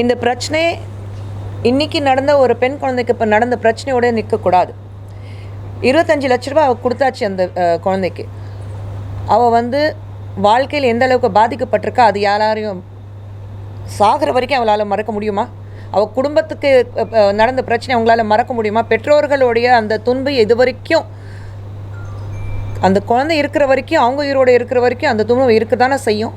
இந்த பிரச்சனை இன்னைக்கு நடந்த ஒரு பெண் குழந்தைக்கு இப்போ நடந்த பிரச்சனையோட நிற்கக்கூடாது இருபத்தஞ்சி லட்ச ரூபா அவள் கொடுத்தாச்சு அந்த குழந்தைக்கு. அவள் வந்து வாழ்க்கையில் எந்த அளவுக்கு பாதிக்கப்பட்டிருக்கா அது யாராரையும் சாகிற வரைக்கும் அவளால் மறக்க முடியுமா? அவள் குடும்பத்துக்கு நடந்த பிரச்சனை அவங்களால மறக்க முடியுமா? பெற்றோர்களுடைய அந்த துன்பு இது வரைக்கும் அந்த குழந்தை இருக்கிற வரைக்கும் அவங்க உயிரோடு இருக்கிற வரைக்கும் அந்த துன்பம் இருக்க தானே செய்யும்?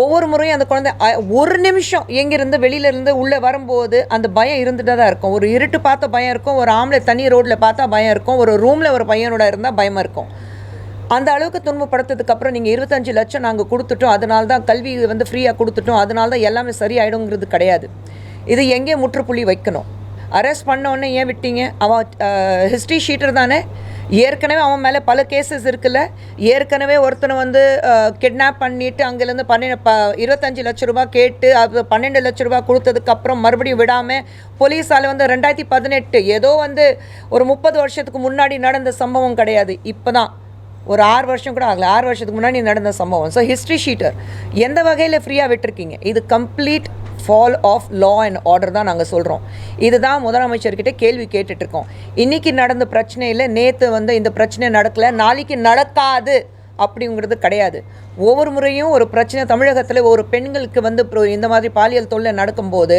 ஒவ்வொரு முறையும் அந்த குழந்தை ஒரு நிமிஷம் எங்கேருந்து வெளியிலேருந்து உள்ளே வரும்போது அந்த பயம் இருந்துகிட்டே தான் இருக்கும். ஒரு இருட்டு பார்த்த பயம் இருக்கும் ஒரு ஆம்பளை தண்ணி ரோட்டில் பார்த்தா பயம் இருக்கும் ஒரு ரூமில் ஒரு பையனோட இருந்தால் பயமாக இருக்கும். அந்த அளவுக்கு துன்பப்படுத்ததுக்கப்புறம் நீங்கள் இருபத்தஞ்சு லட்சம் நாங்கள் கொடுத்துட்டோம் அதனால தான் கல்வி வந்து ஃப்ரீயாக கொடுத்துட்டோம் அதனால தான் எல்லாமே சரியாயிடுங்கிறது கிடையாது. இது எங்கே முற்றுப்புள்ளி வைக்கணும்? அரெஸ்ட் பண்ணோன்னே ஏன் விட்டீங்க? அவ ஹிஸ்ட்ரி ஷீட்டர் தானே? ஏற்கனவே அவன் மேலே பல கேசஸ் இருக்குல்ல. ஏற்கனவே ஒருத்தனை வந்து கிட்னாப் பண்ணிவிட்டு அங்கேருந்து பன்னெண்டு ப இருபத்தஞ்சு லட்ச ரூபா கேட்டு அது பன்னெண்டு லட்ச ரூபா கொடுத்ததுக்கப்புறம் மறுபடியும் விடாமல் போலீஸால் வந்து ரெண்டாயிரத்தி பதினெட்டு ஏதோ வந்து ஒரு முப்பது வருஷத்துக்கு முன்னாடி நடந்த சம்பவம் கிடையாது. இப்போ தான் ஒரு ஆறு வருஷம் கூட ஆகலை. ஆறு வருஷத்துக்கு முன்னாடி நடந்த சம்பவம். ஸோ ஹிஸ்ட்ரி ஷீட்டர் எந்த வகையில் ஃப்ரீயாக விட்டுருக்கீங்க? இது complete fall of law and order தான் நாங்கள் சொல்கிறோம் இதுதான் முதலமைச்சர்கிட்ட கேள்வி கேட்டுட்ருக்கோம். இன்றைக்கி நடந்த பிரச்சனையில் நேற்று வந்து இந்த பிரச்சனை நடக்கலை நாளைக்கு நடக்காது அப்படிங்கிறது கிடையாது. ஒவ்வொரு முறையும் ஒரு பிரச்சனை தமிழகத்தில் ஒரு பெண்களுக்கு வந்து இந்த மாதிரி பாலியல் தொல்லை நடக்கும்போது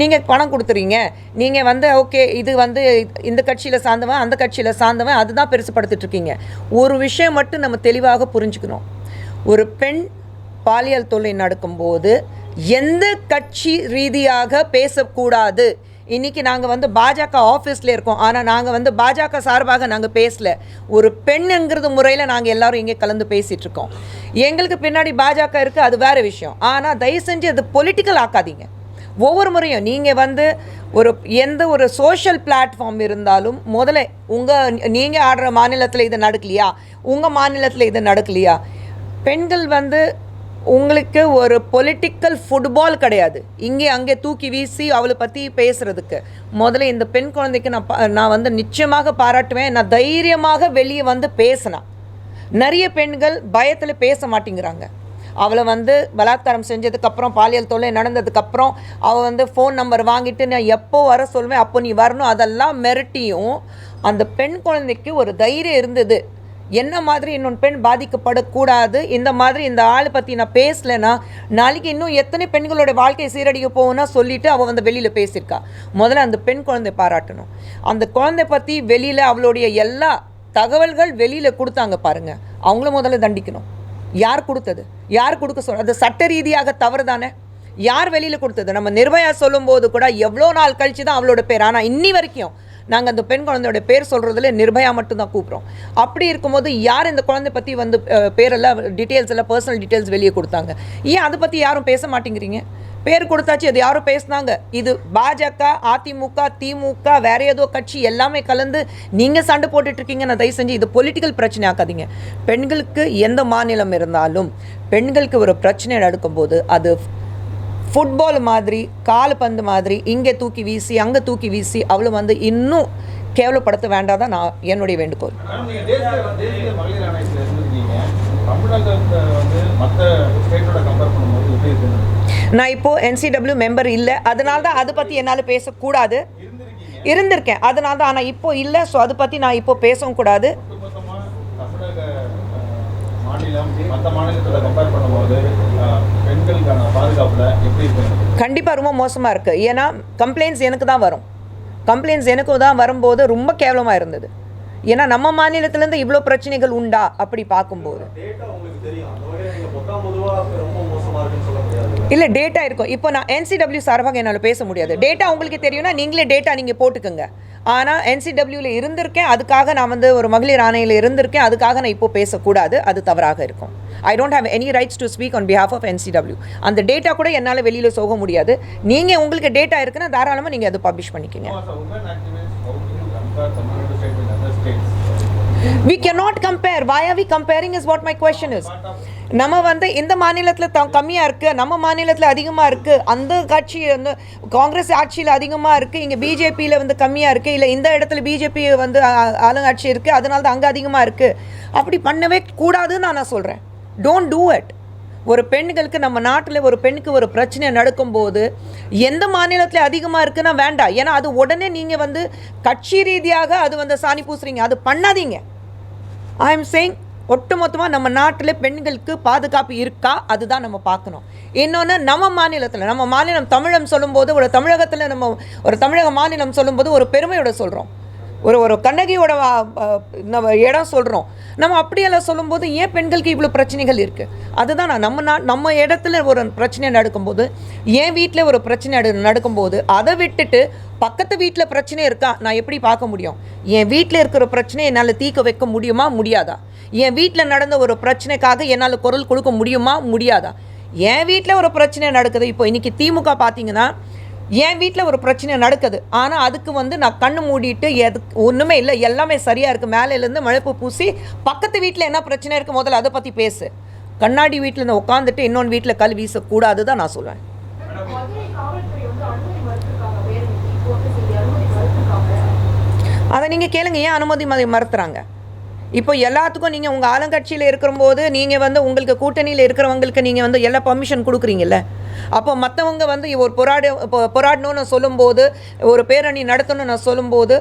நீங்கள் பணம் கொடுத்துறீங்க. நீங்கள் வந்து ஓகே இது வந்து இந்த கட்சியில் சார்ந்தவன் அந்த கட்சியில் சார்ந்தவன் அதுதான் பெருசுப்படுத்திட்டுருக்கீங்க ஒரு விஷயம் மட்டும் நம்ம தெளிவாக புரிஞ்சுக்கணும். ஒரு பெண் பாலியல் தொல்லை நடக்கும்போது எந்த கட்சி ரீதியாக பேசக்கூடாது. இன்னைக்கு நாங்கள் வந்து பாஜக ஆஃபீஸில் இருக்கோம். ஆனால் நாங்கள் வந்து பாஜக சார்பாக நாங்கள் பேசல. ஒரு பெண்ணுங்கிறது முறையில் நாங்கள் எல்லோரும் இங்கே கலந்து பேசிகிட்ருக்கோம் எங்களுக்கு பின்னாடி பாஜக இருக்குது அது வேறு விஷயம். ஆனால் தயவு செஞ்சு அது பொலிட்டிக்கல் ஆக்காதீங்க. ஒவ்வொரு முறையும் நீங்கள் வந்து ஒரு எந்த ஒரு சோஷியல் பிளாட்ஃபார்ம் இருந்தாலும் முதல்ல உங்கள் நீங்கள் ஆடுற மாநிலத்தில் இது நடக்கலையா? உங்கள் மாநிலத்தில் இது நடக்கலையா? பெண்கள் வந்து உங்களுக்கு ஒரு பொலிட்டிக்கல் ஃபுட்பால் கிடையாது. இங்கே அங்கே தூக்கி வீசி அவளை பற்றி பேசுகிறதுக்கு முதல்ல இந்த பெண் குழந்தைக்கு நான் நான் வந்து நிச்சயமாக பாராட்டுவேன். நான் தைரியமாக வெளியே வந்து பேசினேன் நிறைய பெண்கள் பயத்தில் பேச மாட்டேங்கிறாங்க. அவளை வந்து பலாத்காரம் செஞ்சதுக்கப்புறம் பாலியல் தொல்லை நடந்ததுக்கப்புறம் அவள் வந்து ஃபோன் நம்பர் வாங்கிட்டு நான் எப்போ வர சொல்லுவேன் அப்போ நீ வரணும் அதெல்லாம் மிரட்டியும் அந்த பெண் குழந்தைக்கு ஒரு தைரியம் இருந்தது. என்ன மாதிரி இன்னொன்று பெண் பாதிக்கப்படக்கூடாது? இந்த மாதிரி இந்த ஆளை பற்றி நான் பேசலைன்னா நாளைக்கு இன்னும் எத்தனை பெண்களோட வாழ்க்கையை சீரடிக்க போகும்னா சொல்லிவிட்டு அவள் வந்து வெளியில் பேசியிருக்கா. முதல்ல அந்த பெண் குழந்தை பாராட்டணும். அந்த குழந்தை பற்றி வெளியில் அவளுடைய எல்லா தகவல்கள் வெளியில் கொடுத்தாங்க பாருங்கள் அவங்கள முதல்ல தண்டிக்கணும். யார் கொடுத்தது? யார் கொடுக்க சொல் அது சட்ட ரீதியாக தவறு தானே யார் வெளியில் கொடுத்தது? நம்ம நிர்பயா சொல்லும்போது கூட எவ்வளோ நாள் கழிச்சு தான் அவளோட பேர். ஆனால் இன்னி வரைக்கும் நாங்கள் அந்த பெண் குழந்தையோட பேர் சொல்கிறதுல நிர்பயா மட்டும்தான் கூப்பிட்றோம். அப்படி இருக்கும்போது யார் இந்த குழந்தை பற்றி வந்து பேரெல்லாம் டீட்டெயில்ஸ் எல்லாம் பர்சனல் டீட்டெயில்ஸ் வெளியே கொடுத்தாங்க? ஏன் அதை பற்றி யாரும் பேச மாட்டேங்கிறீங்க? பேர் கொடுத்தாச்சு அது யாரும் பேசுனாங்க. இது பாஜக அதிமுக திமுக வேற ஏதோ கட்சி எல்லாமே கலந்து நீங்கள் சண்டை போட்டுட்டு இருக்கீங்க. நான் தயவு செஞ்சு இது பொலிட்டிக்கல் பிரச்சனை ஆக்காதீங்க. பெண்களுக்கு எந்த மாநிலம் இருந்தாலும் பெண்களுக்கு ஒரு பிரச்சனை நடக்கும்போது அது ஃபுட்பால் மாதிரி கால்பந்து மாதிரி இங்கே தூக்கி வீசி அங்கே தூக்கி வீசி அவளை வந்து இன்னும் கேவலப்படுத்த வேண்டாதான் நான் என்னுடைய வேண்டுகோள். தமிழகத்தை வந்து மற்ற ஸ்டேட்டோட கம்பேர் பண்ணும்போது எப்படி இருக்குன்னு நான் இப்போது என்சிடபிள்யூ மெம்பர் இல்லை. அதனால தான் அதை பற்றி என்னால் பேசக்கூடாது. இருந்திருக்கேன். அதனால தான் ஆனால் இப்போ இல்லை. ஸோ அதை பற்றி நான் இப்போ பேசவும் கூடாது. கண்டிப்பாக ரொம்ப மோசமாக இருக்குது ஏன்னா கம்ப்ளைண்ட்ஸ் எனக்கு தான் வரும். கம்ப்ளைண்ட்ஸ் எனக்கு தான் வரும்போது ரொம்ப கேவலமாக இருந்தது. ஏன்னா நம்ம மாநிலத்திலேருந்து இவ்வளோ பிரச்சனைகள் உண்டா அப்படி பார்க்கும்போது. இல்லை டேட்டா இருக்கும். இப்போ நான் என்சிடபிள்யூ சார்பாக என்னால் பேச முடியாது. டேட்டா உங்களுக்கு தெரியும்னா நீங்களே டேட்டா நீங்கள் போட்டுக்கோங்க. ஆனால் என்சிடபிள்யூவில் இருந்திருக்கேன். அதுக்காக நான் வந்து ஒரு மகளிர் ஆணையில் இருந்திருக்கேன். அதுக்காக நான் இப்போ பேசக்கூடாது. அது தவறாக இருக்கும். I don't have any rights to speak on behalf of NCW அந்த டேட்டா கூட என்னால் வெளியில் போக முடியாது. நீங்கள் உங்களுக்கு டேட்டா இருக்குன்னா தாராளமாக நீங்கள் அதை பப்ளிஷ் பண்ணிக்கோங்க. We not compare why are we comparing is what my question is நம்ம வந்து இந்த மாநிலத்தில் த கம்மியாக இருக்குது நம்ம மாநிலத்தில் அதிகமாக இருக்குது அந்த கட்சி வந்து காங்கிரஸ் ஆட்சியில் அதிகமாக இருக்குது இங்கே பிஜேபியில் வந்து கம்மியாக இருக்குது இல்லை இந்த இடத்துல பிஜேபி வந்து ஆ- ஆளுங்கட்சி இருக்குது அதனால தான் அங்கே அதிகமாக இருக்குது அப்படி பண்ணவே கூடாதுன்னு நான் நான் சொல்கிறேன் டோன்ட் டூ இட் ஒரு பெண்களுக்கு நம்ம நாட்டில் ஒரு பெண்ணுக்கு ஒரு பிரச்சனை நடக்கும்போது எந்த மாநிலத்தில் அதிகமாக இருக்குன்னா வேண்டாம். ஏன்னா அது உடனே நீங்கள் வந்து கட்சி ரீதியாக அது வந்து சாணி பூசுறீங்க. அது பண்ணாதீங்க. ஐ எம் சேயிங் ஒட்டுமொத்தமாக நம்ம நாட்டில் பெண்களுக்கு பாதுகாப்பு இருக்கா? அதுதான் நம்ம பார்க்கணும். இன்னொன்று நம்ம மாநிலத்தில் நம்ம மாநிலம் தமிழம் சொல்லும்போது ஒரு தமிழகத்தில் நம்ம ஒரு தமிழக மாநிலம் சொல்லும்போது ஒரு பெருமையோட சொல்கிறோம் ஒரு ஒரு கண்ணகியோட நம்ம இடம் சொல்கிறோம் நம்ம அப்படியெல்லாம் சொல்லும்போது ஏன் பெண்களுக்கு இவ்வளோ பிரச்சனைகள் இருக்குது அதுதான் நான் நம்ம நான் நம்ம இடத்துல ஒரு பிரச்சனை நடக்கும்போது என் வீட்டில் ஒரு பிரச்சனை நடக்கும்போது அதை விட்டுட்டு பக்கத்து வீட்டில் பிரச்சனை இருக்கா? நான் எப்படி பார்க்க முடியும்? என் வீட்டில் இருக்கிற பிரச்சனையை என்னால் தீர்க்க வைக்க முடியுமா? முடியாதா? என் வீட்டில் நடந்த ஒரு பிரச்சனைக்காக என்னால் குரல் கொடுக்க முடியுமா? முடியாதா? என் வீட்டில் ஒரு பிரச்சனை நடக்குது. இப்போ இன்றைக்கி திமுக பார்த்தீங்கன்னா என் வீட்டில் ஒரு பிரச்சனை நடக்குது. ஆனால் அதுக்கு வந்து நான் கண்ணு மூடிட்டு எது ஒன்றுமே இல்லை. எல்லாமே சரியாக இருக்குது மேலேருந்து மழைப்பு பூசி பக்கத்து வீட்டில் என்ன பிரச்சனை இருக்குது முதல்ல அதை பற்றி பேசு. கண்ணாடி வீட்டில் இருந்து உட்காந்துட்டு இன்னொன்று வீட்டில் கல் வீசக்கூடாது தான் நான் சொல்லுவேன் அதை நீங்கள் கேளுங்க. ஏன் அனுமதி ம- மறுத்துறாங்க? இப்போ எல்லாத்துக்கும் நீங்கள் உங்கள் ஆளுங்கட்சியில் இருக்கிறம்போது நீங்கள் வந்து உங்களுக்கு கூட்டணியில் இருக்கிறவங்களுக்கு நீங்கள் வந்து எல்லா பர்மிஷன் கொடுக்குறீங்கல்ல? அப்போ மற்றவங்க வந்து ஒரு போராட இப்போ போராடணும்னு சொல்லும்போது ஒரு பேரணி நடத்தணும்னு நான் சொல்லும்போது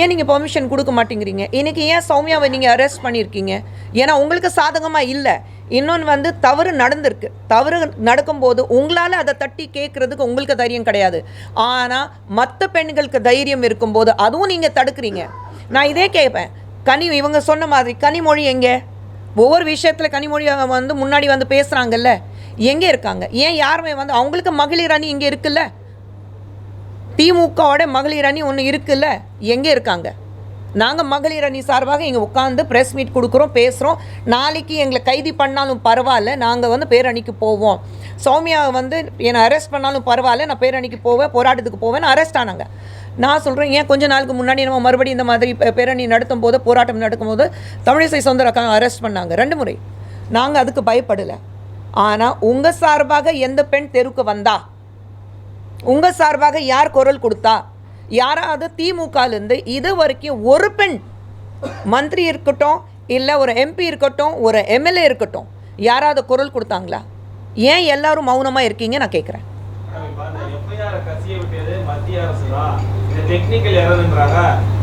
ஏன் நீங்கள் பெர்மிஷன் கொடுக்க மாட்டேங்கிறீங்க? இன்னைக்கு ஏன் சௌமியாவை நீங்கள் அரெஸ்ட் பண்ணியிருக்கீங்க? ஏன்னா உங்களுக்கு சாதகமாக இல்லை. இன்னொன்று வந்து தவறு நடந்திருக்கு. தவறு நடக்கும்போது உங்களால் அதை தட்டி கேட்குறதுக்கு உங்களுக்கு தைரியம் கிடையாது. ஆனால் மற்ற பெண்களுக்கு தைரியம் இருக்கும்போது அதுவும் நீங்கள் தடுக்கிறீங்க. நான் இதே கேட்பேன் கனி இவங்க சொன்ன மாதிரி கனிமொழி எங்கே? ஒவ்வொரு விஷயத்தில் கனிமொழி வந்து முன்னாடி வந்து பேசுகிறாங்கல்ல எங்கே இருக்காங்க? ஏன் யாருமே வந்து அவங்களுக்கு மகளிர் அணி இங்கே இருக்குல்ல? திமுகவோட மகளிர் அணி ஒன்று இருக்குல்ல? எங்கே இருக்காங்க? நாங்கள் மகளிர் அணி சார்பாக இங்கே உட்காந்து ப்ரெஸ் மீட் கொடுக்குறோம் பேசுகிறோம் நாளைக்கு எங்களை கைது பண்ணாலும் பரவாயில்ல நாங்கள் வந்து பேரணிக்கு போவோம். சௌமியாவை வந்து என்னை அரெஸ்ட் பண்ணாலும் பரவாயில்ல நான் பேரணிக்கு போவேன் போராட்டத்துக்கு போவேன் அரெஸ்ட் ஆனாங்க. நான் சொல்கிறேன் ஏன் கொஞ்ச நாளுக்கு முன்னாடி நம்ம மறுபடியும் இந்த மாதிரி பேரணி நடத்தும் போது போராட்டம் நடக்கும்போது தமிழிசை சவுந்தரக்காக அரெஸ்ட் பண்ணாங்க. ரெண்டு முறை. நாங்கள் அதுக்கு பயப்படலை. ஆனால் உங்கள் சார்பாக எந்த பெண் தெருவுக்கு வந்தா? உங்கள் சார்பாக யார் குரல் கொடுத்தா? யாராவது திமுகலேருந்து இது வரைக்கும் ஒரு பெண் மந்திரி இருக்கட்டும் இல்லை ஒரு எம்பி இருக்கட்டும் ஒரு எம்எல்ஏ இருக்கட்டும் யாராவது குரல் கொடுத்தாங்களா? ஏன் எல்லாரும் மௌனமாக இருக்கீங்க? நான் கேட்குறேன் மேடம், கசிய விட்டது மத்திய அரசு தான். இது டெக்னிக்கல் எரர்ன்றாங்க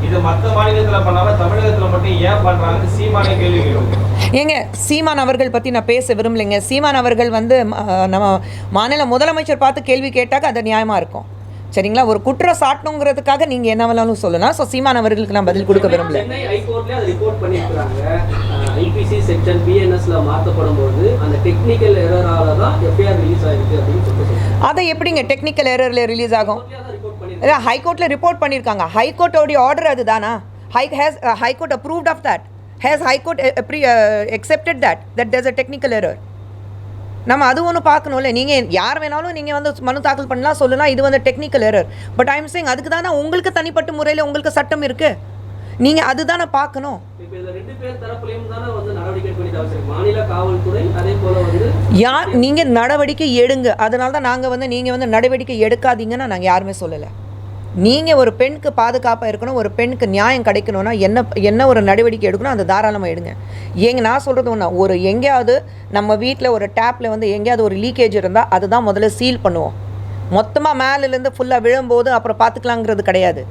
இது மத்த மாநிலத்துல பண்ணாம தமிழகத்துல மட்டும் ஏன் பண்றாங்கன்னு சீமானே கேள்வி கேட்கும் ஏங்க சீமான் அவர்கள் பற்றி நான் பேச விரும்பலைங்க. சீமான் அவர்கள் வந்து நம்ம மாநில முதலமைச்சர் பார்த்து கேள்வி கேட்டாக்க அது நியாயமாக இருக்கும். சரிங்களா? ஒரு குற்றம் சாட்டணுங்கிறதுக்காக நீங்கள் என்ன வேணாலும் சொல்லலாம். ஸோ சீமான் அவர்களுக்கு நான் பதில் கொடுக்க விரும்பல. ஐபிசி செக்ஷன் பிஎன்எஸ்ல மாற்றப்படும் போது அந்த டெக்னிக்கல் எரரால தான் எஃப்ஐஆர் ரிலீஸ் ஆயிருக்கு அப்படின்னு சொல்லிட்டு சொல்றாங்க. அதை எப்படிங்க டெக்னிக்கல் எரரில் ரிலீஸ் ஆகும்? ஹைகோர்ட்டில் ரிப்போர்ட் பண்ணியிருக்காங்க. ஹைகோர்ட்டோடைய ஆர்டர் அதுதானா? High has high court approved of that has high court accepted that that there's a technical error? நம்ம அது ஒன்று பார்க்கணும்ல. நீங்கள் யார் வேணாலும் நீங்கள் வந்து மனு தாக்கல் பண்ணலாம் சொல்லலாம். இது வந்து டெக்னிக்கல் எரர் பட் ஐம் சேங் அதுக்கு தானே உங்களுக்கு தனிப்பட்ட முறையில் உங்களுக்கு சட்டம் இருக்குது நீங்கள் அதுதானே பார்க்கணும். யார் நீங்கள் நடவடிக்கை எடுங்க. அதனால தான் நாங்கள் வந்து நீங்கள் வந்து நடவடிக்கை எடுக்காதீங்கன்னு நாங்கள் யாருமே சொல்லலை. நீங்கள் ஒரு பெண்ணுக்கு பாதுகாப்பாக இருக்கணும் ஒரு பெண்ணுக்கு நியாயம் கிடைக்கணும்னா என்ன என்ன ஒரு நடவடிக்கை எடுக்கணும் அந்த தாராளமாக எடுங்க. எங்க நான் சொல்கிறது ஒன்றா ஒரு எங்கேயாவது நம்ம வீட்டில் ஒரு டேப்பில் வந்து எங்கேயாவது ஒரு லீக்கேஜ் இருந்தால் அதுதான் முதல்ல சீல் பண்ணுவோம். மொத்தமாக மேலேருந்து ஃபுல்லாக விழும்போது அப்புறம் பார்த்துக்கலாங்கிறது கிடையாது.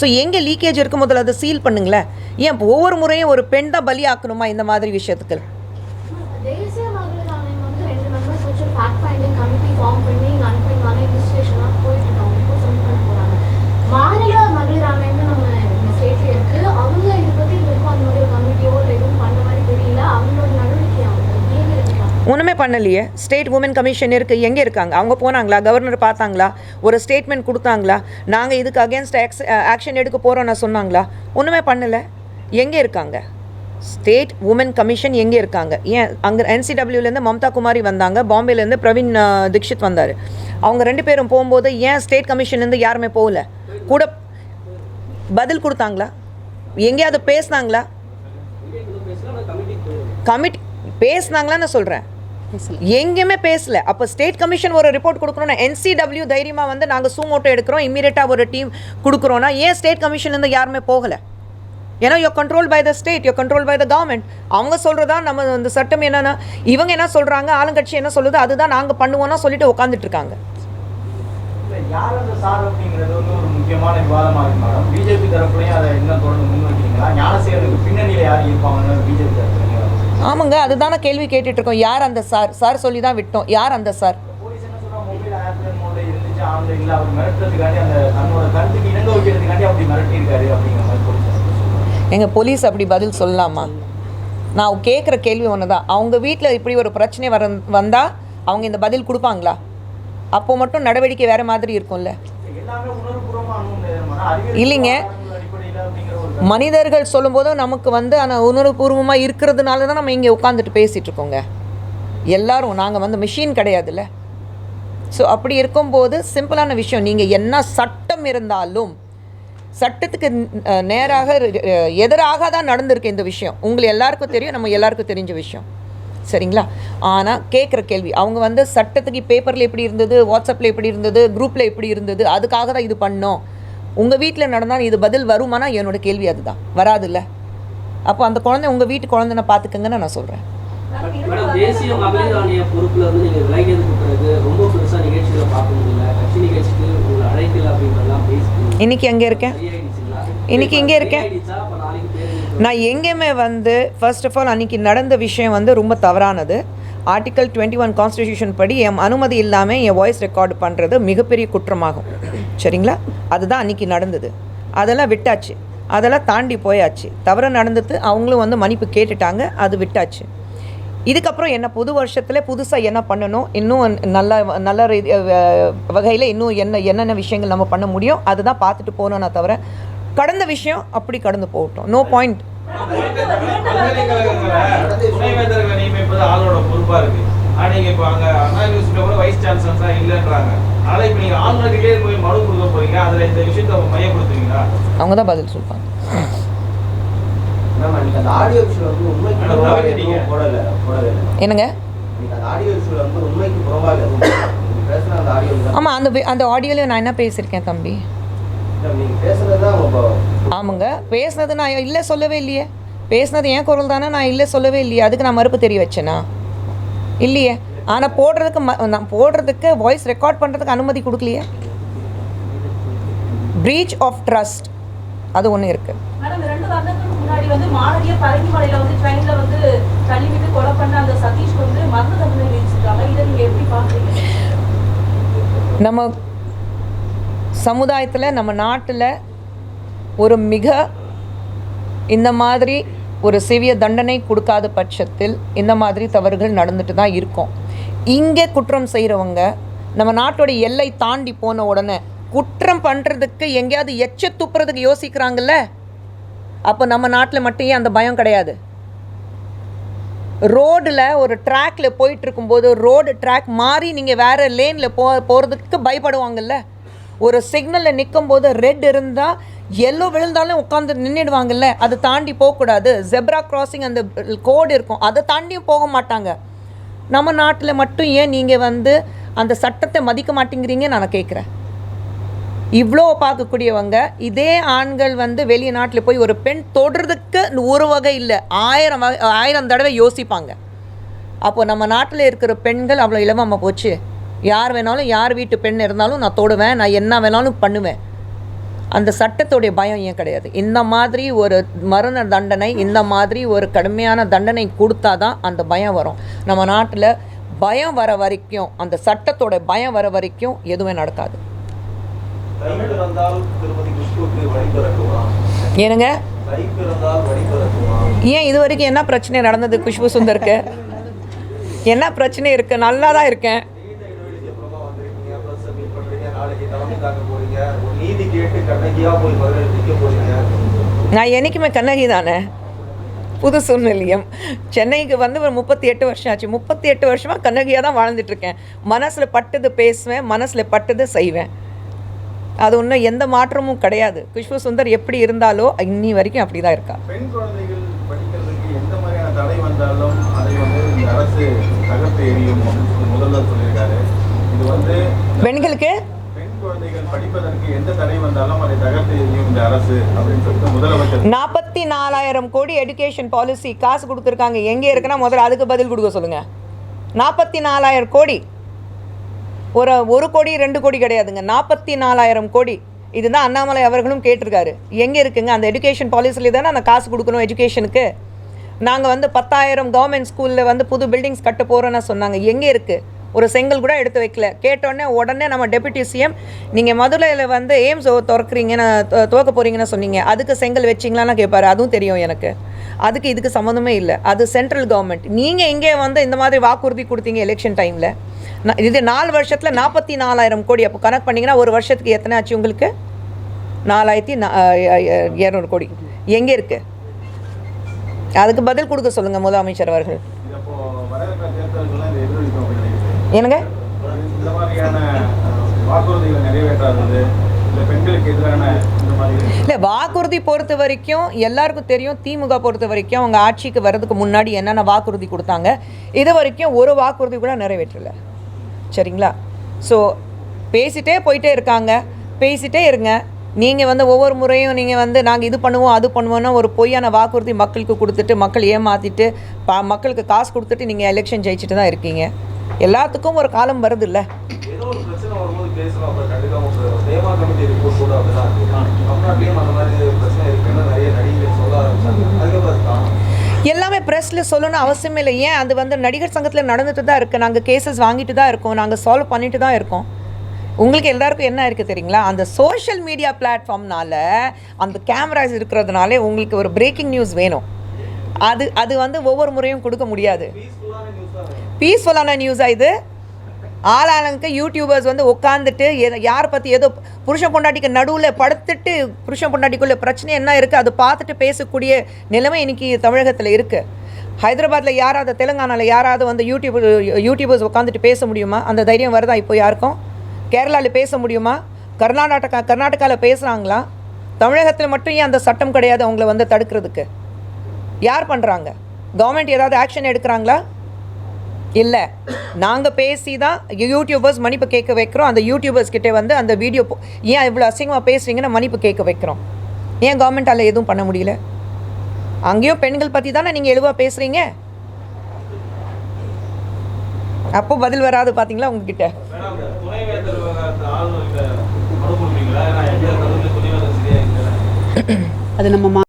ஸோ எங்கே லீக்கேஜ் இருக்கும் முதல்ல அதை சீல் பண்ணுங்களேன். ஏன் ஒவ்வொரு முறையும் ஒரு பெண் தான் பலியாக்கணுமா இந்த மாதிரி விஷயத்துக்கு? தேசிய மகளிர் ஆணையம் வந்து ரெண்டு மெம்பர்ஸ் வச்சு ஃபேக்ட் ஃபைண்டிங் கமிட்டி ஃபார்ம் பண்ணி இங்கே அனுப்பினாங்க இன்வெஸ்டிகேஷன்லாம் போயிட்டு இருக்காங்க இப்போ சப்மிட் பண்ண போகிறாங்க மாநில மகளிர் நம்ம ஸ்டேட்ல இருக்கு. அவங்க இதை பத்தி இருக்கும் அந்த மாதிரி கமிட்டியோ இல்லை எதுவும் பண்ண மாதிரி தெரியல. அவங்களோட நடவடிக்கை அவங்க ஒன்றுமே பண்ணலையே. ஸ்டேட் உமன் கமிஷன் இருக்குது எங்கே இருக்காங்க? அவங்க போனாங்களா? கவர்னர் பார்த்தாங்களா? ஒரு ஸ்டேட்மெண்ட் கொடுத்தாங்களா? நாங்கள் இதுக்கு அகேன்ஸ்ட் ஆக்ஷன் எடுக்க போகிறோம்னு சொன்னாங்களா? ஒன்றுமே பண்ணலை. எங்கே இருக்காங்க? ஸ்டேட் உமன் கமிஷன் எங்கே இருக்காங்க? ஏன்? அங்கே என்சிடபிள்யூலேருந்து மம்தா குமாரி வந்தாங்க. பாம்பேலேருந்து பிரவீன் தீக்ஷித் வந்தார். அவங்க ரெண்டு பேரும் போகும்போது ஏன் ஸ்டேட் கமிஷன்லேருந்து யாருமே போகல? கூட பதில் கொடுத்தாங்களா? எங்கேயாவது பேசுனாங்களா? கமிட்டி பேசுனாங்களான்னு சொல்கிறேன் எங்கேயுமே பேசல. அப்போ ஸ்டேட் கமிஷன் ஒரு ரிப்போர்ட் கொடுக்கணும்னா என்சிடபிள்யூ தைரியமாக வந்து நாங்கள் சூமோட்டோ எடுக்கிறோம். இம்மீடியட்டாக ஒரு டீம் கொடுக்குறோன்னா ஏன் ஸ்டேட் கமிஷன்லேருந்து யாருமே போகலை? ஏன்னா you control by the state you control by the government அவங்க சொல்கிறதா நம்ம அந்த சட்டம் என்னென்னா இவங்க என்ன சொல்கிறாங்க ஆளுங்கட்சி என்ன சொல்லுது அதுதான் நாங்கள் பண்ணுவோன்னா சொல்லிட்டு உட்காந்துட்டு இருக்காங்க. யார் அந்த சார் அப்படிங்கிறது வந்து ஒரு முக்கியமான விவாதமா இருக்கு மேடம்? பிஜேபி தரப்புலையும் அதை இன்னும் தொடர்ந்து முன்வைக்கிறீங்களா? ஞானசேகருக்கு பின்னணியில யார் இருப்பாங்கன்னு பிஜேபி தரப்புலையும் ஆமாங்க அதுதானே கேள்வி கேட்டுட்டு இருக்கோம் யார் அந்த சார்? சார் சொல்லி தான் விட்டோம். யார் அந்த சார். எங்கள் போலீஸ் அப்படி பதில் சொல்லலாமா நான் கேட்குற கேள்வி ஒன்று தான் அவங்க வீட்டில் இப்படி ஒரு பிரச்சனை வர வந்தால் அவங்க இந்த பதில் கொடுப்பாங்களா? அப்போ மட்டும் நடவடிக்கை வேறு மாதிரி இருக்கும்ல. இல்லைங்க. மனிதர்கள் சொல்லும்போது நமக்கு வந்து ஆனால் உணர்வுபூர்வமாக இருக்கிறதுனால தான் நம்ம இங்கே உட்காந்துட்டு பேசிகிட்டு இருக்கோங்க. எல்லாரும் நாங்கள் வந்து மிஷின் கிடையாதுல்ல. ஸோ அப்படி இருக்கும்போது சிம்பிளான விஷயம். நீங்கள் என்ன சட்டம் இருந்தாலும் சட்டத்துக்கு நேராக எதிராக தான் நடந்திருக்கு இந்த விஷயம். உங்களுக்கு எல்லாருக்கும் தெரியும் நம்ம எல்லாருக்கும் தெரிஞ்ச விஷயம். சரிங்களா? ஆனால் கேட்குற கேள்வி அவங்க வந்து சட்டத்துக்கு பேப்பரில் எப்படி இருந்தது வாட்ஸ்அப்பில் எப்படி இருந்தது குரூப்பில் எப்படி இருந்தது அதுக்காக தான் இது பண்ணோம். உங்கள் வீட்டில் நடந்தால் இது பதில் வருமானா? என்னோட கேள்வி அதுதான். வராதுல்ல. அப்போ அந்த குழந்தை உங்கள் வீட்டு குழந்தைன பார்த்துக்கங்கன்னு நான் சொல்கிறேன் மேடம் தேசிய மகளிர் ஆணைய பொறுப்புல இருந்து நீங்க விலகியதுக்கு பிறகு ரொம்ப பெருசா நிகழ்ச்சிகளை பார்க்க முடியல. கட்சி நிகழ்ச்சிக்கு உங்களை அழைக்கல அப்படின்றதெல்லாம் பேசி இன்னைக்கு எங்கே இருக்கேன்? இன்னைக்கு இங்கே இருக்கேன். சரியாயிடுச்சா? அப்ப நாளைக்கு பேருந்து நான் எங்கேயுமே வந்து ஃபர்ஸ்ட் ஆஃப் ஆல் அன்றைக்கி நடந்த விஷயம் வந்து ரொம்ப தவறானது. ஆர்டிக்கல் டுவெண்ட்டி ஒன் கான்ஸ்டிடியூஷன் படி என் அனுமதி இல்லாமல் என் வாய்ஸ் ரெக்கார்டு பண்ணுறது மிகப்பெரிய குற்றமாகும். சரிங்களா? அதுதான் அன்றைக்கி நடந்தது. அதெல்லாம் விட்டாச்சு. அதெல்லாம் தாண்டி போயாச்சு. தவறு நடந்தது அவங்களும் வந்து மன்னிப்பு கேட்டுட்டாங்க அது விட்டாச்சு. இதுக்கப்புறம் என்ன புது வருஷத்தில் புதுசாக என்ன பண்ணணும்? இன்னும் நல்ல நல்ல வகையில் இன்னும் என்ன என்னென்ன விஷயங்கள் நம்ம பண்ண முடியும்? அதுதான் பார்த்துட்டு போகணும்னா தவிர கடந்த விஷயம் அப்படி கடந்து போகட்டும். நோ பாயிண்ட் அவங்க தான் பதில் சொல்லுவாங்க என்னங்க? ஆமாம் அந்த அந்த ஆடியோவில் நான் என்ன பேசியிருக்கேன் தம்பி? ஆமாங்க. பேசுனது நான் இல்லை சொல்லவே இல்லையே. பேசுனது என் குரல் தானே நான் இல்லை சொல்லவே இல்லையே. அதுக்கு நான் மறுப்பு தெரிய வச்சேனா? இல்லையே. ஆனால் போடுறதுக்கு ம நான் போடுறதுக்கு வாய்ஸ் ரெக்கார்ட் பண்ணுறதுக்கு அனுமதி கொடுக்கலையே. ப்ரீச் ஆஃப் ட்ரஸ்ட் அது ஒன்று இருக்குது மேடம் ரெண்டு வருடத்துக்கு முன்னாடி வந்து மாணவிய பரங்கிமலையில வந்து ட்ரெயின்ல வந்து தள்ளி விட்டு கொலை பண்ண அந்த சதீஷ் வந்து மரண தண்டனை விதிச்சிருக்காங்க. இதை நீங்க எப்படி பாக்குறீங்க நம்ம சமுதாயத்தில் நம்ம நாட்டில் ஒரு மிக இந்த மாதிரி ஒரு சிவிய தண்டனை கொடுக்காத பட்சத்தில் இந்த மாதிரி தவறுகள் நடந்துட்டு தான் இருக்கும். இங்கே குற்றம் செய்கிறவங்க நம்ம நாட்டோட எல்லை தாண்டி போன உடனே குற்றம் பண்ணுறதுக்கு எங்கேயாவது எச்ச துப்புறதுக்கு யோசிக்கிறாங்கல்ல? அப்போ நம்ம நாட்டில் மட்டும் ஏன் அந்த பயம் கிடையாது? ரோடில் ஒரு ட்ராக்ல போயிட்டு இருக்கும்போது ரோடு ட்ராக் மாறி நீங்கள் வேறு லேனில் போ போகிறதுக்கு பயப்படுவாங்கல்ல? ஒரு சிக்னலில் நிற்கும் போது ரெட் இருந்தால் எல்லோ விழுந்தாலும் உட்காந்து நின்றுடுவாங்கல்ல அதை தாண்டி போகக்கூடாது. ஜெப்ரா கிராசிங் அந்த கோடு இருக்கும். அதை தாண்டியும் போக மாட்டாங்க. நம்ம நாட்டில் மட்டும் ஏன் நீங்கள் வந்து அந்த சட்டத்தை மதிக்க மாட்டேங்கிறீங்க நான் கேட்குறேன் இவ்வளோ பார்க்கக்கூடியவங்க இதே ஆண்கள் வந்து வெளிநாட்டில் போய் ஒரு பெண் தொடுறதுக்கு ஒரு வகை இல்லை ஆயிரம் வகை ஆயிரம் தடவை யோசிப்பாங்க. அப்போது நம்ம நாட்டில் இருக்கிற பெண்கள் அவ்வளோ இலவமாக போச்சு. யார் வேணாலும் யார் வீட்டு பெண் இருந்தாலும் நான் தொடுவேன் நான் என்ன வேணாலும் பண்ணுவேன். அந்த சட்டத்தோடைய பயம் ஏன் கிடையாது? இந்த மாதிரி ஒரு மரண தண்டனை இந்த மாதிரி ஒரு கடுமையான தண்டனை கொடுத்தா தான் அந்த பயம் வரும். நம்ம நாட்டில் பயம் வர வரைக்கும் அந்த சட்டத்தோட பயம் வர வரைக்கும் எதுவுமே நடக்காது. ஏனுங்க ஏன் இது வரைக்கும் என்ன பிரச்சனை நடந்தது குஷ்பு சுந்தருக்கு? என்ன பிரச்சனை இருக்கு? நல்லா தான் இருக்கேன். நாளைக்கு தலைமை தாங்க போறீங்க. ஒரு நீதி கேட்டு கண்ணகியா போய் மதுரை நிற்க போறீங்க. நான் என்றைக்குமே கண்ணகி தானே? புது சூழ்நிலையம். சென்னைக்கு வந்து ஒரு முப்பத்தி எட்டு வருஷம் ஆச்சு. முப்பத்தி எட்டு வருஷமாக கண்ணகியாக தான் வாழ்ந்துட்டு இருக்கேன் மனசில் பட்டது பேசுவேன் மனசில் பட்டது செய்வேன். அது ஒன்றும் எந்த மாற்றமும் கிடையாது. குஷ்பு சுந்தர் எப்படி இருந்தாலோ இன்னி வரைக்கும் அப்படி தான் இருக்கா. பெண் குழந்தைகள் படிக்கிறதுக்கு எந்த மாதிரியான தடை வந்தாலும் அதை வந்து இந்த அரசு தகர்த்து எறியும் அப்படின்னு சொல்லி முதல்வர் சொல்லியிருக்காரு. இது வந்து பெண்களுக்கு? நாற்பத்தி நாலாயிரம் கோடி எஜுகேஷன் பாலிசி காசு கொடுத்துருக்காங்க. எங்கே இருக்குன்னா முதல்ல அதுக்கு பதில் கொடுக்க சொல்லுங்கள் நாற்பத்தி நாலாயிரம் கோடி. ஒரு ஒரு கோடி ரெண்டு கோடி கிடையாதுங்க. நாற்பத்தி நாலாயிரம் கோடி. இதுதான் அண்ணாமலை அவர்களும் கேட்டிருக்காரு. எங்கே இருக்குங்க? அந்த எஜுகேஷன் பாலிசியில் தானே அந்த காசு கொடுக்கணும் எஜுகேஷனுக்கு நாங்கள் வந்து பத்தாயிரம் கவர்மெண்ட் ஸ்கூலில் வந்து புது பில்டிங்ஸ் கட்ட போகிறோன்னு சொன்னாங்க. எங்கே இருக்குது ஒரு செங்கல் கூட எடுத்து வைக்கல. கேட்டோடனே உடனே நம்ம டெபுட்டி சிஎம் நீங்கள் மதுரையில் வந்து எய்ம்ஸ் திறக்கிறீங்கன்னு துவ- துவக்க போகிறீங்கன்னு சொன்னீங்க. அதுக்கு செங்கல் வச்சிங்களான்னு கேட்பாரு அதுவும் தெரியும் எனக்கு. அதுக்கு இதுக்கு சம்மந்தமே இல்லை. அது சென்ட்ரல் கவர்மெண்ட் நீங்கள் இங்கே வந்து இந்த மாதிரி வாக்குறுதி கொடுத்தீங்க எலெக்ஷன் டைமில் இது நாலு வருஷத்தில் நாற்பத்தி நாலாயிரம் கோடி. அப்போ கணக்கு பண்ணிங்கன்னா ஒரு வருஷத்துக்கு எத்தனை ஆச்சு உங்களுக்கு? நாலாயிரத்தி நா- இரநூறு கோடி. எங்கே இருக்குது அதுக்கு பதில் கொடுக்க சொல்லுங்கள் முதலமைச்சர் அவர்கள் இது அப்போ வரவேற்கிற தேர்தல்கள்லாம் இதை எதிரொலிக்கும் அப்படின்னு நினைக்கிறேன் என்னங்க? இல்லை வாக்குறுதி பொறுத்த வரைக்கும் எல்லாருக்கும் தெரியும் திமுக பொறுத்த வரைக்கும் அவங்க ஆட்சிக்கு வர்றதுக்கு முன்னாடி என்னென்ன வாக்குறுதி கொடுத்தாங்க. இது வரைக்கும் ஒரு வாக்குறுதி கூட நிறைவேற்றல. சரிங்களா? ஸோ பேசிட்டே போயிட்டே இருக்காங்க. பேசிட்டே இருங்க. நீங்கள் வந்து ஒவ்வொரு முறையும் நீங்கள் வந்து நாங்கள் இது பண்ணுவோம் அது பண்ணுவோம்னா ஒரு பொய்யான வாக்குறுதி மக்களுக்கு கொடுத்துட்டு மக்கள் ஏமாற்றிட்டு பா மக்களுக்கு காசு கொடுத்துட்டு நீங்கள் எலெக்ஷன் ஜெயிச்சுட்டு தான் இருக்கீங்க. எல்லாத்துக்கும் ஒரு காலம் வருது இல்லை எல்லாமே ப்ரெஸ்ஸில் சொல்லணும்னு அவசியம் இல்லை. ஏன்? அது வந்து நடிகர் சங்கத்தில் நடந்துட்டு தான் இருக்குது நாங்கள் கேசஸ் வாங்கிட்டு தான் இருக்கோம். நாங்கள் சால்வ் பண்ணிட்டு தான் இருக்கோம். உங்களுக்கு எல்லாருக்கும் என்ன இருக்குது தெரியுங்களா? அந்த சோஷியல் மீடியா பிளாட்ஃபார்ம்னால அந்த கேமராஸ் இருக்கிறதுனால உங்களுக்கு ஒரு பிரேக்கிங் நியூஸ் வேணும். அது அது வந்து ஒவ்வொரு முறையும் கொடுக்க முடியாது. பீஸ்ஃபுல்லான நியூஸாக இது. ஆளாளுக்கு யூடியூபர்ஸ் வந்து உட்காந்துட்டு யாரை பற்றி ஏதோ புருஷன் பொண்டாட்டிக்கு நடுவில் படுத்துட்டு புருஷன் பொண்டாட்டிக்குள்ள பிரச்சனை என்ன இருக்குது அது பார்த்துட்டு பேசக்கூடிய நிலைமை இன்னைக்கு தமிழகத்தில் இருக்குது ஹைதராபாத்தில் யாராவது தெலுங்கானாவில் யாராவது வந்து யூடியூப் யூடியூபர்ஸ் உட்காந்துட்டு பேச முடியுமா? அந்த தைரியம் வருதா இப்போ யாருக்கும்? கேரளாவில் பேச முடியுமா? கர்நாடகா கர்நாடகாவில் பேசுகிறாங்களா தமிழகத்தில் மட்டும் ஏன் அந்த சட்டம் கிடையாது அவங்கள வந்து தடுக்கிறதுக்கு? யார் பண்ணுறாங்க கவர்மெண்ட் ஏதாவது ஆக்ஷன் எடுக்கிறாங்களா? இல்லை. நாங்கள் பேசி தான் யூடியூபர்ஸ் மன்னிப்பு கேட்க வைக்கிறோம். அந்த யூடியூபர்ஸ் கிட்டே வந்து அந்த வீடியோ ஏன் இவ்வளோ அசிங்கமாக பேசுறீங்கன்னு மன்னிப்பு கேட்க வைக்கிறோம். ஏன் கவர்மெண்ட்டால் எதுவும் பண்ண முடியல? அங்கேயும் பெண்கள் பற்றி தானே நீங்கள் எழுவா பேசுகிறீங்க அப்போ பதில் வராது பார்த்தீங்களா உங்ககிட்ட? அது நம்ம